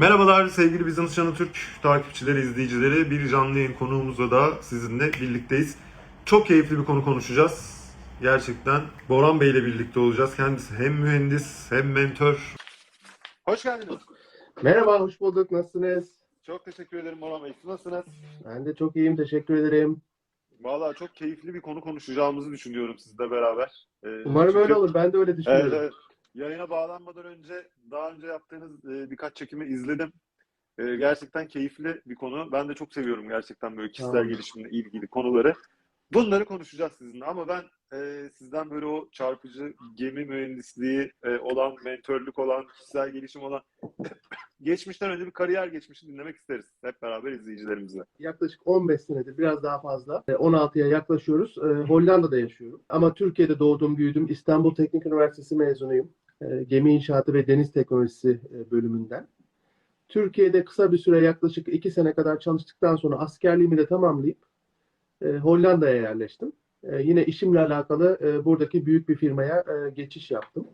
Merhabalar sevgili Bizans Canı Türk takipçileri, izleyicileri. Bir canlı yayın konuğumuzla da sizinle birlikteyiz. Çok keyifli bir konu konuşacağız. Gerçekten Boran Bey ile birlikte olacağız. Kendisi hem mühendis hem mentor. Hoş geldiniz. Merhaba, hoş bulduk. Nasılsınız? Çok teşekkür ederim Boran Bey. Siz nasılsınız? Ben de çok iyiyim, teşekkür ederim. Valla çok keyifli bir konu konuşacağımızı düşünüyorum sizle beraber. Ee, Umarım çünkü- öyle olur. Ben de öyle Evet, düşünüyorum. evet. Yayına bağlanmadan önce daha önce yaptığınız e, birkaç çekimi izledim. E, gerçekten keyifli bir konu. Ben de çok seviyorum gerçekten böyle kişisel Tamam. gelişimle ilgili konuları. Bunları konuşacağız sizinle ama ben e, sizden böyle o çarpıcı gemi mühendisliği e, olan, mentörlük olan, kişisel gelişim olan geçmişten önce bir kariyer geçmişini dinlemek isteriz. Hep beraber izleyicilerimizle. Yaklaşık 15 senedir, biraz daha fazla. e, 16'ya yaklaşıyoruz. Hollanda'da yaşıyorum. Ama Türkiye'de doğdum, büyüdüm. İstanbul Teknik Üniversitesi mezunuyum. E, Gemi İnşaatı ve Deniz Teknolojisi e, bölümünden. Türkiye'de kısa bir süre yaklaşık 2 sene kadar çalıştıktan sonra askerliğimi de tamamlayıp e, Hollanda'ya yerleştim. Yine işimle alakalı buradaki büyük bir firmaya geçiş yaptım.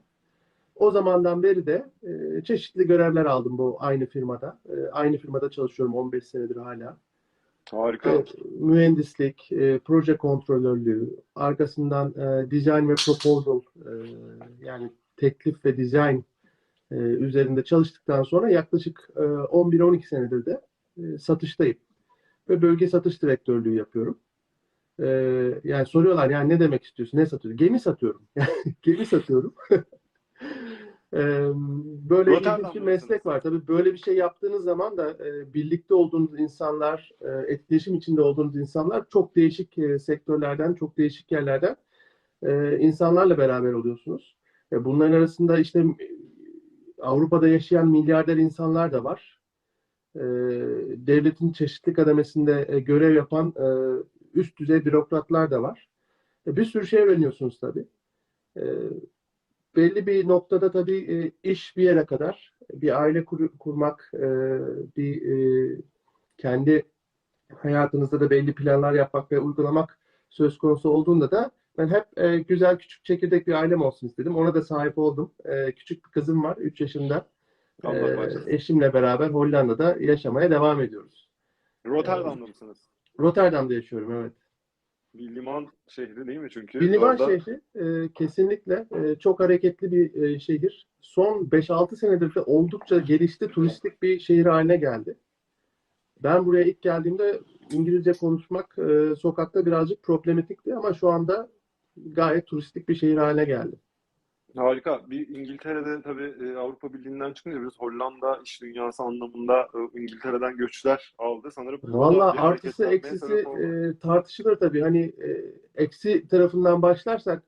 O zamandan beri de e, çeşitli görevler aldım bu aynı firmada. E, aynı firmada çalışıyorum 15 senedir hala. Harika. E, mühendislik, e, proje kontrolörlüğü, arkasından e, design ve proposal e, yani teklif ve design e, üzerinde çalıştıktan sonra yaklaşık e, 11-12 senedir de e, satıştayım. Ve bölge satış direktörlüğü yapıyorum. E, yani soruyorlar yani ne demek istiyorsun, ne satıyorsun? Gemi satıyorum. Gemi satıyorum. E, böyle ilginç bir meslek var. Tabii böyle bir şey yaptığınız zaman da e, birlikte olduğunuz insanlar, e, etkileşim içinde olduğunuz insanlar çok değişik e, sektörlerden, çok değişik yerlerden e, insanlarla beraber oluyorsunuz. E, bunların arasında işte e, Avrupa'da yaşayan milyarder insanlar da var. E, devletin çeşitli kademesinde görev yapan üst düzey bürokratlar da var. Bir sürü şey öğreniyorsunuz tabii. Belli bir noktada tabii iş bir yere kadar bir aile kur- kurmak, bir kendi hayatınızda da belli planlar yapmak ve uygulamak söz konusu olduğunda da ben hep e, güzel küçük çekirdek bir ailem olsun istedim. Ona da sahip oldum. E, küçük bir kızım var 3 yaşında. E, eşimle beraber Hollanda'da yaşamaya devam ediyoruz. Rotterdam'da mısınız? Rotterdam'da yaşıyorum evet. Bir liman şehri değil mi çünkü? Bir liman Orada- şehri e, kesinlikle e, çok hareketli bir e, şehir. Son 5-6 senedir de oldukça gelişti, turistik bir şehir haline geldi. Ben buraya ilk geldiğimde İngilizce konuşmak e, sokakta birazcık problematikti ama şu anda gayet turistik bir şehir haline geldi. Harika. Bir İngiltere'de tabii e, Avrupa Birliği'nden çıkınca biraz Hollanda iş dünyası anlamında e, İngiltere'den göçler aldı. Sanırım Valla artısı eksisi e, tartışılır tabii. Hani e, eksi tarafından başlarsak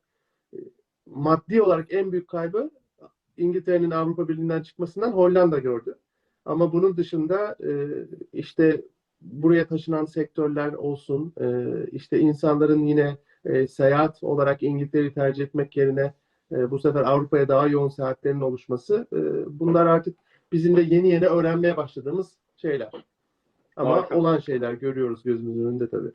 e, maddi olarak en büyük kaybı İngiltere'nin Avrupa Birliği'nden çıkmasından Hollanda gördü. Ama bunun dışında e, işte buraya taşınan sektörler olsun, e, işte insanların yine e, seyahat olarak İngiltere'yi tercih etmek yerine e, bu sefer Avrupa'ya daha yoğun seyahatlerin oluşması, e, bunlar artık bizim de yeni yeni öğrenmeye başladığımız şeyler. Ama Harika. olan şeyler görüyoruz gözümüzün önünde tabii.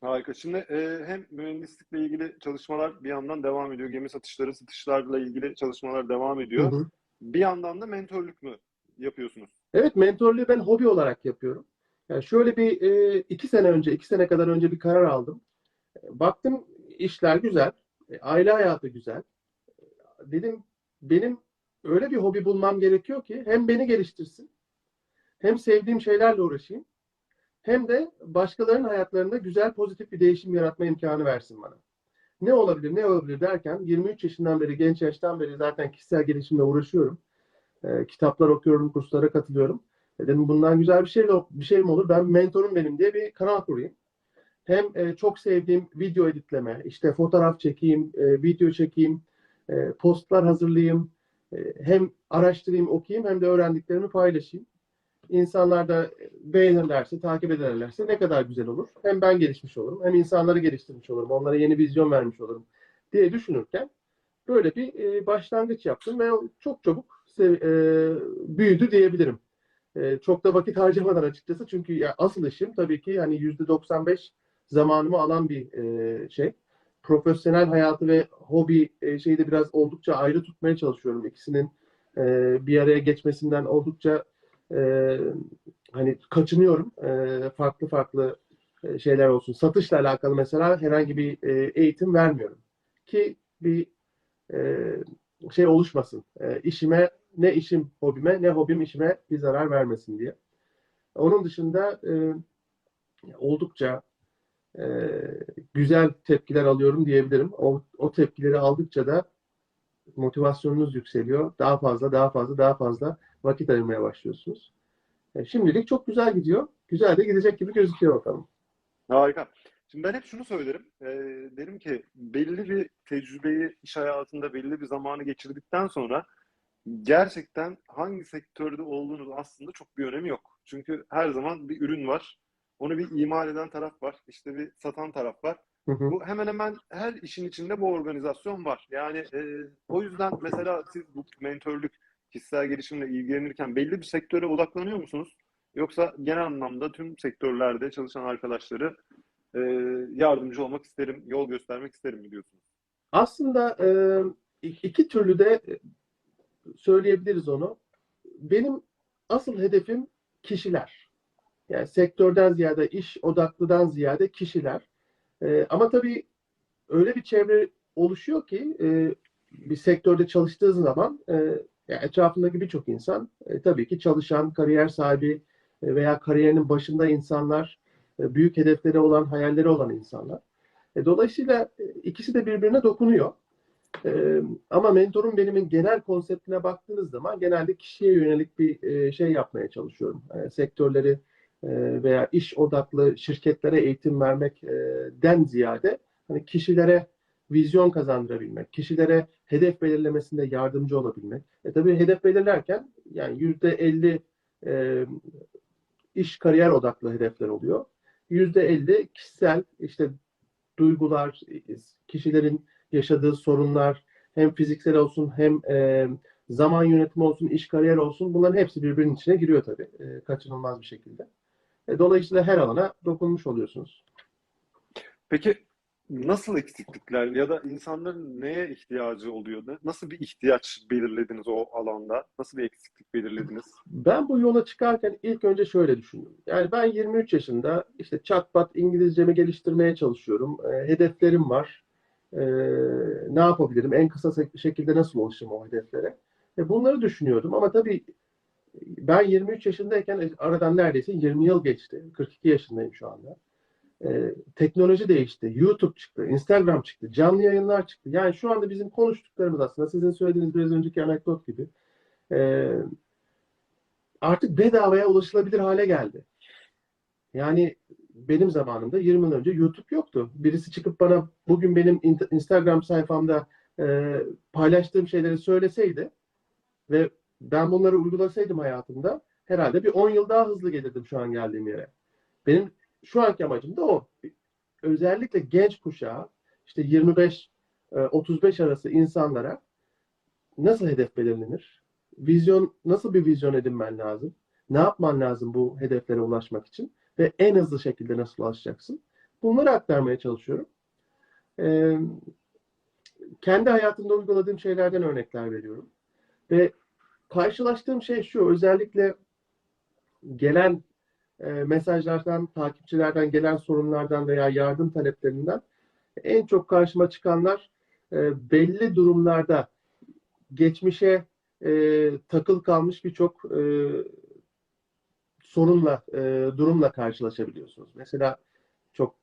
Harika. Şimdi e, hem mühendislikle ilgili çalışmalar bir yandan devam ediyor. Gemi satışları, satışlarla ilgili çalışmalar devam ediyor. Hı hı. Bir yandan da mentörlük mü yapıyorsunuz? Evet, mentorluğu ben hobi olarak yapıyorum. Yani şöyle bir e, iki sene önce, iki sene kadar önce bir karar aldım. Baktım işler güzel, e, aile hayatı güzel. Dedim benim öyle bir hobi bulmam gerekiyor ki hem beni geliştirsin, hem sevdiğim şeylerle uğraşayım, hem de başkalarının hayatlarında güzel, pozitif bir değişim yaratma imkanı versin bana. Ne olabilir, ne olabilir derken 23 yaşından beri, genç yaştan beri zaten kişisel gelişimle uğraşıyorum. E, kitaplar okuyorum, kurslara katılıyorum. E Dedim bundan güzel bir şey bir şey mi olur? Ben mentorum benim diye bir kanal kurayım. Hem e, çok sevdiğim video editleme, işte fotoğraf çekeyim, e, video çekeyim, e, postlar hazırlayayım, e, hem araştırayım, okuyayım hem de öğrendiklerimi paylaşayım. İnsanlar da beğenirlerse, takip ederlerse ne kadar güzel olur. Hem ben gelişmiş olurum, hem insanları geliştirmiş olurum, onlara yeni vizyon vermiş olurum diye düşünürken böyle bir e, başlangıç yaptım ve çok çabuk e, büyüdü diyebilirim. E, çok da vakit harcamadan açıkçası çünkü ya asıl işim tabii ki hani %95 zamanımı alan bir e, şey. Profesyonel hayatı ve hobi e, şeyi de biraz oldukça ayrı tutmaya çalışıyorum. İkisinin e, bir araya geçmesinden oldukça e, hani kaçınıyorum. E, farklı farklı e, şeyler olsun. Satışla alakalı mesela herhangi bir e, eğitim vermiyorum. Ki bir e, şey oluşmasın. E, işime ne işim hobime ne hobim işime bir zarar vermesin diye. Onun dışında e, oldukça e, güzel tepkiler alıyorum diyebilirim. O, o tepkileri aldıkça da motivasyonunuz yükseliyor. Daha fazla, daha fazla, daha fazla vakit ayırmaya başlıyorsunuz. E, şimdilik çok güzel gidiyor. Güzel de gidecek gibi gözüküyor bakalım. Harika. Şimdi ben hep şunu söylerim. Ee, derim ki belli bir tecrübeyi iş hayatında belli bir zamanı geçirdikten sonra gerçekten hangi sektörde olduğunuz aslında çok bir önemi yok. Çünkü her zaman bir ürün var. Onu bir imal eden taraf var. İşte bir satan taraf var. Hı hı. Bu hemen hemen her işin içinde bu organizasyon var. Yani e, o yüzden mesela siz bu mentörlük, kişisel gelişimle ilgilenirken belli bir sektöre odaklanıyor musunuz? Yoksa genel anlamda tüm sektörlerde çalışan arkadaşları e, yardımcı olmak isterim, yol göstermek isterim mi diyorsunuz? Aslında e, iki türlü de söyleyebiliriz onu. Benim asıl hedefim kişiler. Yani sektörden ziyade, iş odaklıdan ziyade kişiler. E, ama tabii öyle bir çevre oluşuyor ki e, bir sektörde çalıştığı zaman e, yani etrafındaki birçok insan e, tabii ki çalışan, kariyer sahibi e, veya kariyerinin başında insanlar, e, büyük hedefleri olan, hayalleri olan insanlar. E, dolayısıyla e, ikisi de birbirine dokunuyor. E, ama mentorum benimin genel konseptine baktığınız zaman genelde kişiye yönelik bir e, şey yapmaya çalışıyorum. E, sektörleri veya iş odaklı şirketlere eğitim vermekten ziyade hani kişilere vizyon kazandırabilmek, kişilere hedef belirlemesinde yardımcı olabilmek. E tabii hedef belirlerken yani yüzde elli e, iş kariyer odaklı hedefler oluyor. Yüzde elli kişisel işte duygular, kişilerin yaşadığı sorunlar hem fiziksel olsun hem e, zaman yönetimi olsun, iş kariyer olsun bunların hepsi birbirinin içine giriyor tabii e, kaçınılmaz bir şekilde. E, dolayısıyla her alana dokunmuş oluyorsunuz. Peki nasıl eksiklikler ya da insanların neye ihtiyacı oluyor? Nasıl bir ihtiyaç belirlediniz o alanda? Nasıl bir eksiklik belirlediniz? Ben bu yola çıkarken ilk önce şöyle düşündüm. Yani ben 23 yaşında işte çat pat İngilizcemi geliştirmeye çalışıyorum. E, hedeflerim var. E, ne yapabilirim? En kısa şekilde nasıl ulaşırım o hedeflere? E, bunları düşünüyordum ama tabii ben 23 yaşındayken aradan neredeyse 20 yıl geçti. 42 yaşındayım şu anda. Ee, teknoloji değişti. YouTube çıktı, Instagram çıktı, canlı yayınlar çıktı. Yani şu anda bizim konuştuklarımız aslında sizin söylediğiniz biraz önceki anekdot gibi e, artık bedavaya ulaşılabilir hale geldi. Yani benim zamanımda 20 yıl önce YouTube yoktu. Birisi çıkıp bana bugün benim Instagram sayfamda e, paylaştığım şeyleri söyleseydi ve ben bunları uygulasaydım hayatımda herhalde bir 10 yıl daha hızlı gelirdim şu an geldiğim yere. Benim şu anki amacım da o. Özellikle genç kuşağa işte 25-35 arası insanlara nasıl hedef belirlenir? Vizyon nasıl bir vizyon edinmen lazım? Ne yapman lazım bu hedeflere ulaşmak için? Ve en hızlı şekilde nasıl ulaşacaksın? Bunları aktarmaya çalışıyorum. Ee, kendi hayatımda uyguladığım şeylerden örnekler veriyorum. Ve karşılaştığım şey şu, özellikle gelen e, mesajlardan, takipçilerden gelen sorunlardan veya yardım taleplerinden en çok karşıma çıkanlar e, belli durumlarda geçmişe e, takıl kalmış birçok e, sorunla, e, durumla karşılaşabiliyorsunuz. Mesela çok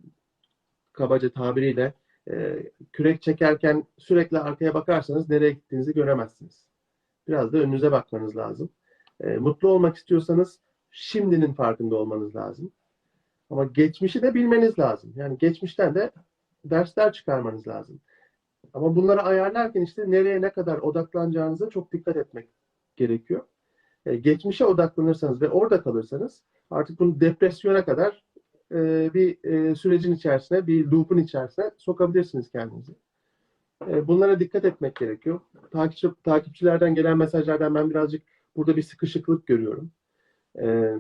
kabaca tabiriyle e, kürek çekerken sürekli arkaya bakarsanız nereye gittiğinizi göremezsiniz. Biraz da önünüze bakmanız lazım. E, mutlu olmak istiyorsanız şimdinin farkında olmanız lazım. Ama geçmişi de bilmeniz lazım. Yani geçmişten de dersler çıkarmanız lazım. Ama bunları ayarlarken işte nereye ne kadar odaklanacağınıza çok dikkat etmek gerekiyor. E, geçmişe odaklanırsanız ve orada kalırsanız artık bunu depresyona kadar e, bir e, sürecin içerisine, bir loop'un içerisine sokabilirsiniz kendinizi. E, bunlara dikkat etmek gerekiyor. Takipçi, takipçilerden gelen mesajlardan ben birazcık burada bir sıkışıklık görüyorum. Ee,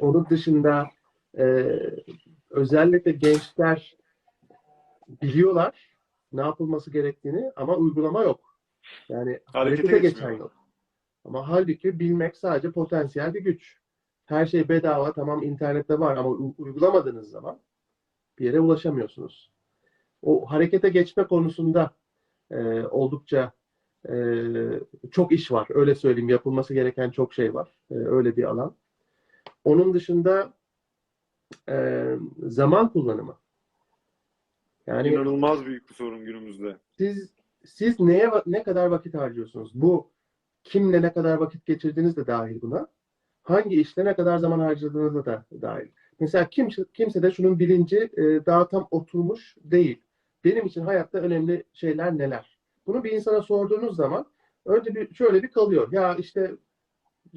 onun dışında e, özellikle gençler biliyorlar ne yapılması gerektiğini ama uygulama yok. Yani Harekete harekete geçen yok. Ama halbuki bilmek sadece potansiyel bir güç. Her şey bedava, tamam internette var ama uygulamadığınız zaman bir yere ulaşamıyorsunuz. O harekete geçme konusunda e, oldukça e, çok iş var. Öyle söyleyeyim. Yapılması gereken çok şey var. E, öyle bir alan. Onun dışında e, zaman kullanımı. Yani İnanılmaz büyük bir sorun günümüzde. siz siz neye ne kadar vakit harcıyorsunuz? Bu kimle ne kadar vakit geçirdiğiniz de dahil buna. Hangi işle ne kadar zaman harcadığınız da dahil. Mesela kimse, kimse de şunun bilinci e, daha tam oturmuş değil. Benim için hayatta önemli şeyler neler? Bunu bir insana sorduğunuz zaman önce bir şöyle bir kalıyor. Ya işte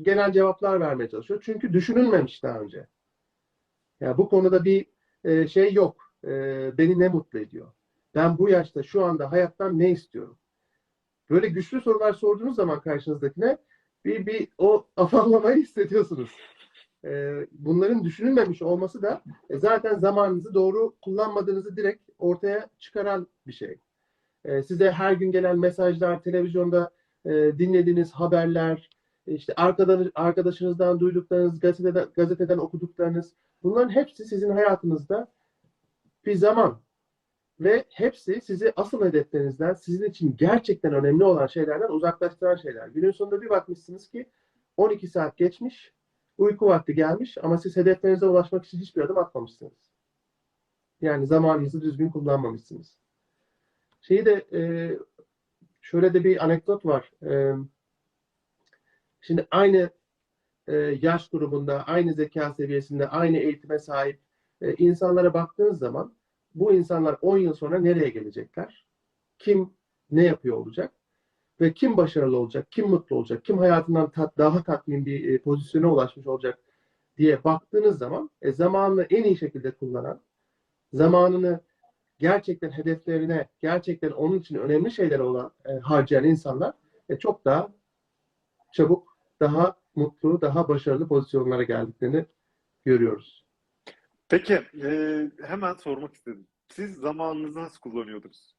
genel cevaplar vermeye çalışıyor. Çünkü düşünülmemiş daha önce. Ya bu konuda bir e, şey yok. E, beni ne mutlu ediyor? Ben bu yaşta şu anda hayattan ne istiyorum? Böyle güçlü sorular sorduğunuz zaman karşınızdakine bir, bir o afallamayı hissediyorsunuz. Ee, bunların düşünülmemiş olması da e, zaten zamanınızı doğru kullanmadığınızı direkt ortaya çıkaran bir şey. Ee, size her gün gelen mesajlar, televizyonda e, dinlediğiniz haberler, işte arkadaş, arkadaşınızdan duyduklarınız, gazeteden, gazeteden okuduklarınız, bunların hepsi sizin hayatınızda bir zaman ve hepsi sizi asıl hedeflerinizden, sizin için gerçekten önemli olan şeylerden uzaklaştıran şeyler. Günün sonunda bir bakmışsınız ki 12 saat geçmiş, uyku vakti gelmiş ama siz hedeflerinize ulaşmak için hiçbir adım atmamışsınız. Yani zamanınızı düzgün kullanmamışsınız. Şeyi de e, şöyle de bir anekdot var. E, şimdi aynı e, yaş grubunda, aynı zeka seviyesinde, aynı eğitime sahip e, insanlara baktığınız zaman bu insanlar 10 yıl sonra nereye gelecekler? Kim ne yapıyor olacak? Ve kim başarılı olacak? Kim mutlu olacak? Kim hayatından tat, daha tatmin bir e, pozisyona ulaşmış olacak diye baktığınız zaman e, zamanını en iyi şekilde kullanan, zamanını gerçekten hedeflerine, gerçekten onun için önemli şeyler olan e, harcayan insanlar e, çok daha çabuk, daha mutlu, daha başarılı pozisyonlara geldiklerini görüyoruz. Peki, e, hemen sormak istedim. Siz zamanınızı nasıl kullanıyordunuz?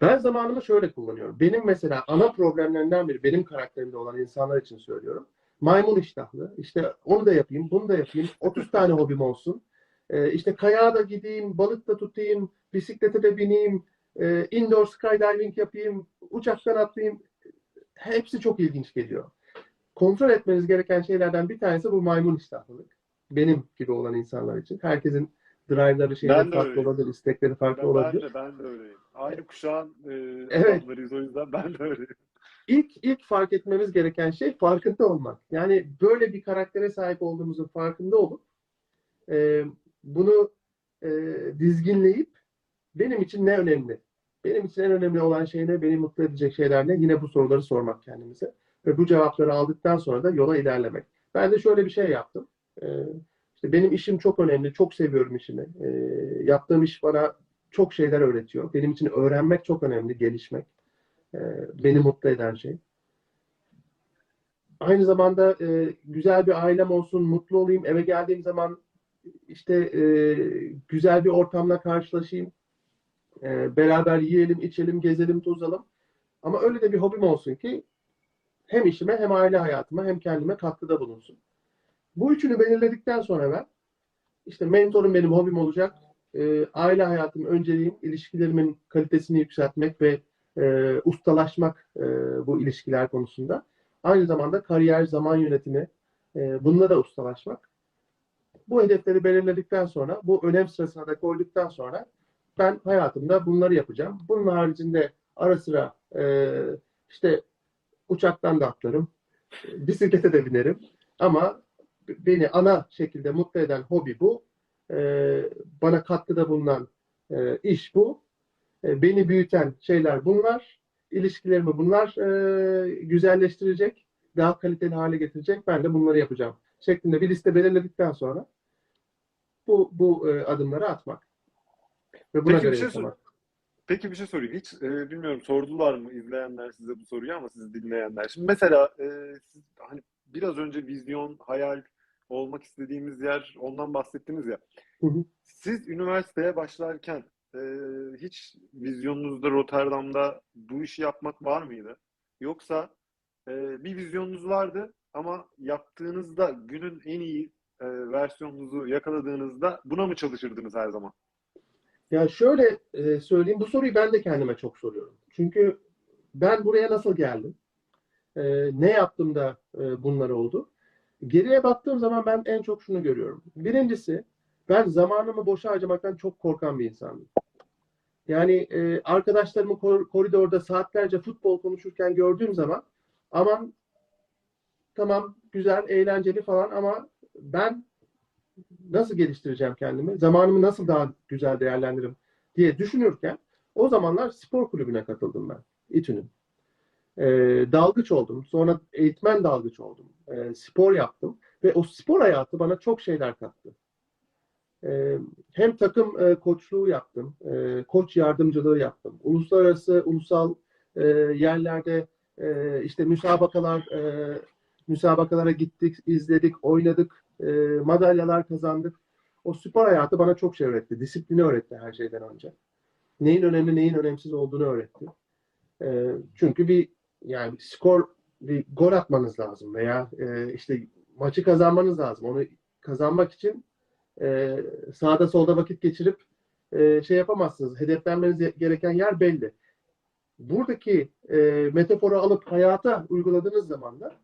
Ben zamanımı şöyle kullanıyorum. Benim mesela ana problemlerinden biri benim karakterimde olan insanlar için söylüyorum. Maymun iştahlı. İşte onu da yapayım, bunu da yapayım. 30 tane hobim olsun. Ee, işte kayağa da gideyim, balık da tutayım, bisiklete de bineyim, e, indoor skydiving yapayım, uçaktan atlayayım. Hepsi çok ilginç geliyor. Kontrol etmeniz gereken şeylerden bir tanesi bu maymun iştahlılık. Benim gibi olan insanlar için. Herkesin drive'ları Ben şeyleri farklı öyleyim. olabilir, istekleri farklı Ben, ben olabilir. de ben de öyleyim. Aynı kuşağın e, Evet. adamlarıyız o yüzden ben de öyleyim. İlk ilk fark etmemiz gereken şey farkında olmak. Yani böyle bir karaktere sahip olduğumuzun farkında olup e, bunu e, dizginleyip benim için ne önemli? Benim için en önemli olan şey ne? Beni mutlu edecek şeyler ne? Yine bu soruları sormak kendimize. Ve bu cevapları aldıktan sonra da yola ilerlemek. Ben de şöyle bir şey yaptım. E, işte benim işim çok önemli. Çok seviyorum işimi. E, yaptığım iş bana çok şeyler öğretiyor. Benim için öğrenmek çok önemli, gelişmek. E, beni mutlu eden şey. Aynı zamanda e, güzel bir ailem olsun, mutlu olayım, eve geldiğim zaman işte e, güzel bir ortamla karşılaşayım, E, beraber yiyelim, içelim, gezelim, tozalım. Ama öyle de bir hobim olsun ki hem işime hem aile hayatıma hem kendime katkıda bulunsun. Bu üçünü belirledikten sonra ben işte mentorum benim hobim olacak, e, aile hayatım önceliğim, ilişkilerimin kalitesini yükseltmek ve e, ustalaşmak e, bu ilişkiler konusunda. Aynı zamanda kariyer, zaman yönetimi, e, bununla da ustalaşmak. Bu hedefleri belirledikten sonra, bu önem sırasına da koyduktan sonra ben hayatımda bunları yapacağım. Bunun haricinde ara sıra e, işte uçaktan da atlarım, e, bisiklete de binerim. Ama beni ana şekilde mutlu eden hobi bu. E, bana katkıda bulunan e, iş bu. E, beni büyüten şeyler bunlar. İlişkilerimi bunlar e, güzelleştirecek, daha kaliteli hale getirecek. Ben de bunları yapacağım. Şeklinde bir liste belirledikten sonra bu bu e, adımları atmak ve buna Peki bir göre şey yaşamak. Peki bir şey sorayım. Hiç e, bilmiyorum sordular mı izleyenler size bu soruyu ama siz dinleyenler. Şimdi mesela e, siz hani biraz önce vizyon, hayal olmak istediğimiz yer ondan bahsettiniz ya. Hı hı. Siz üniversiteye başlarken e, hiç vizyonunuzda Rotterdam'da bu işi yapmak var mıydı? Yoksa e, bir vizyonunuz vardı ama yaptığınızda günün en iyi e, versiyonunuzu yakaladığınızda buna mı çalışırdınız her zaman? Ya şöyle e, söyleyeyim, bu soruyu ben de kendime çok soruyorum. Çünkü ben buraya nasıl geldim? E, ne yaptım da e, bunlar oldu? Geriye baktığım zaman ben en çok şunu görüyorum. Birincisi, ben zamanımı boşa harcamaktan çok korkan bir insandım. Yani e, arkadaşlarımı kor- koridorda saatlerce futbol konuşurken gördüğüm zaman aman tamam güzel, eğlenceli falan ama ben nasıl geliştireceğim kendimi, zamanımı nasıl daha güzel değerlendiririm diye düşünürken o zamanlar spor kulübüne katıldım ben, İTÜ'nün. Ee, dalgıç oldum, sonra eğitmen dalgıç oldum, Ee, spor yaptım ve o spor hayatı bana çok şeyler kattı. Ee, hem takım e, koçluğu yaptım, e, koç yardımcılığı yaptım, uluslararası, ulusal e, yerlerde e, işte müsabakalar, e, müsabakalara gittik, izledik, oynadık, e, madalyalar kazandık. O spor hayatı bana çok şey öğretti. Disiplini öğretti her şeyden önce. Neyin önemli, neyin önemsiz olduğunu öğretti. E, çünkü bir yani skor, bir gol atmanız lazım veya e, işte maçı kazanmanız lazım. Onu kazanmak için e, sağda solda vakit geçirip e, şey yapamazsınız. Hedeflenmeniz gereken yer belli. Buradaki e, metaforu alıp hayata uyguladığınız zaman da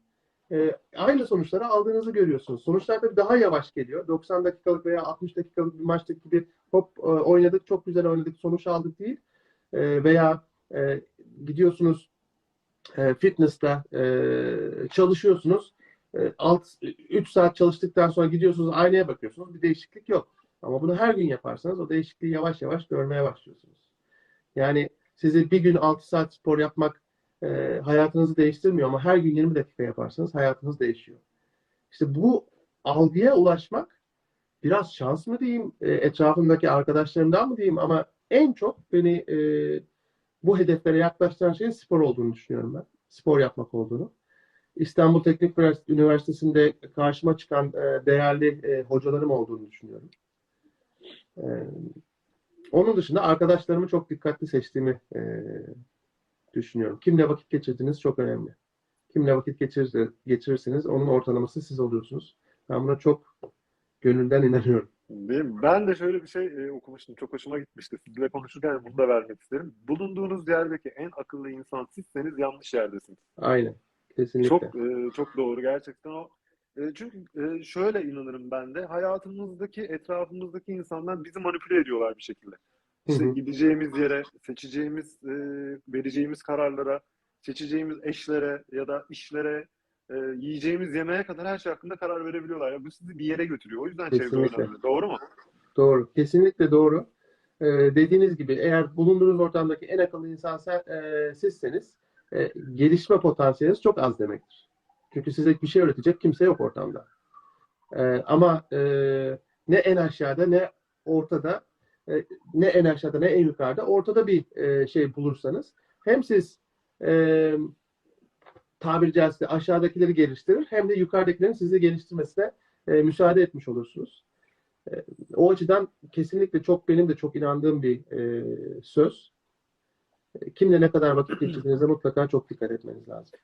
e, aynı sonuçları aldığınızı görüyorsunuz. Sonuçlar tabii daha yavaş geliyor. 90 dakikalık veya 60 dakikalık bir maçtaki gibi hop e, oynadık, çok güzel oynadık, sonuç aldık değil. E, veya e, gidiyorsunuz e, fitness'ta e, çalışıyorsunuz. E, alt 3 saat çalıştıktan sonra gidiyorsunuz aynaya bakıyorsunuz. Bir değişiklik yok. Ama bunu her gün yaparsanız o değişikliği yavaş yavaş görmeye başlıyorsunuz. Yani sizi bir gün 6 saat spor yapmak e, hayatınızı değiştirmiyor ama her gün 20 dakika yaparsanız hayatınız değişiyor. İşte bu algıya ulaşmak biraz şans mı diyeyim, e, etrafımdaki arkadaşlarımdan mı diyeyim ama en çok beni e, bu hedeflere yaklaştıran şeyin spor olduğunu düşünüyorum ben. Spor yapmak olduğunu. İstanbul Teknik Üniversitesi'nde karşıma çıkan e, değerli e, hocalarım olduğunu düşünüyorum. E, onun dışında arkadaşlarımı çok dikkatli seçtiğimi e, düşünüyorum. Kimle vakit geçirdiğiniz çok önemli. Kimle vakit geçirir, geçirirseniz onun ortalaması siz oluyorsunuz. Ben buna çok gönülden inanıyorum. Ben de şöyle bir şey e, okumuştum. Çok hoşuma gitmişti. Sizinle konuşurken bunu da vermek isterim. Bulunduğunuz yerdeki en akıllı insan sizseniz yanlış yerdesiniz. Aynen. Kesinlikle. Çok e, çok doğru gerçekten o. E, çünkü e, şöyle inanırım ben de hayatımızdaki, etrafımızdaki insanlar bizi manipüle ediyorlar bir şekilde. İşte gideceğimiz yere, seçeceğimiz, e, vereceğimiz kararlara, seçeceğimiz eşlere ya da işlere, e, yiyeceğimiz yemeğe kadar her şey hakkında karar verebiliyorlar. Ya bu sizi bir yere götürüyor. O yüzden çevre Kesinlikle. önemli. Doğru mu? Doğru. Kesinlikle doğru. Ee, dediğiniz gibi eğer bulunduğunuz ortamdaki en akıllı insan sen, e, sizseniz e, gelişme potansiyeliniz çok az demektir. Çünkü size bir şey öğretecek kimse yok ortamda. E, ama e, ne en aşağıda ne ortada e, ne en aşağıda ne en yukarıda ortada bir e, şey bulursanız hem siz e, tabiri caizse aşağıdakileri geliştirir hem de yukarıdakilerin sizi geliştirmesine e, müsaade etmiş olursunuz. O açıdan kesinlikle çok benim de çok inandığım bir söz. Kimle ne kadar vakit geçirdiğinize mutlaka çok dikkat etmeniz lazım.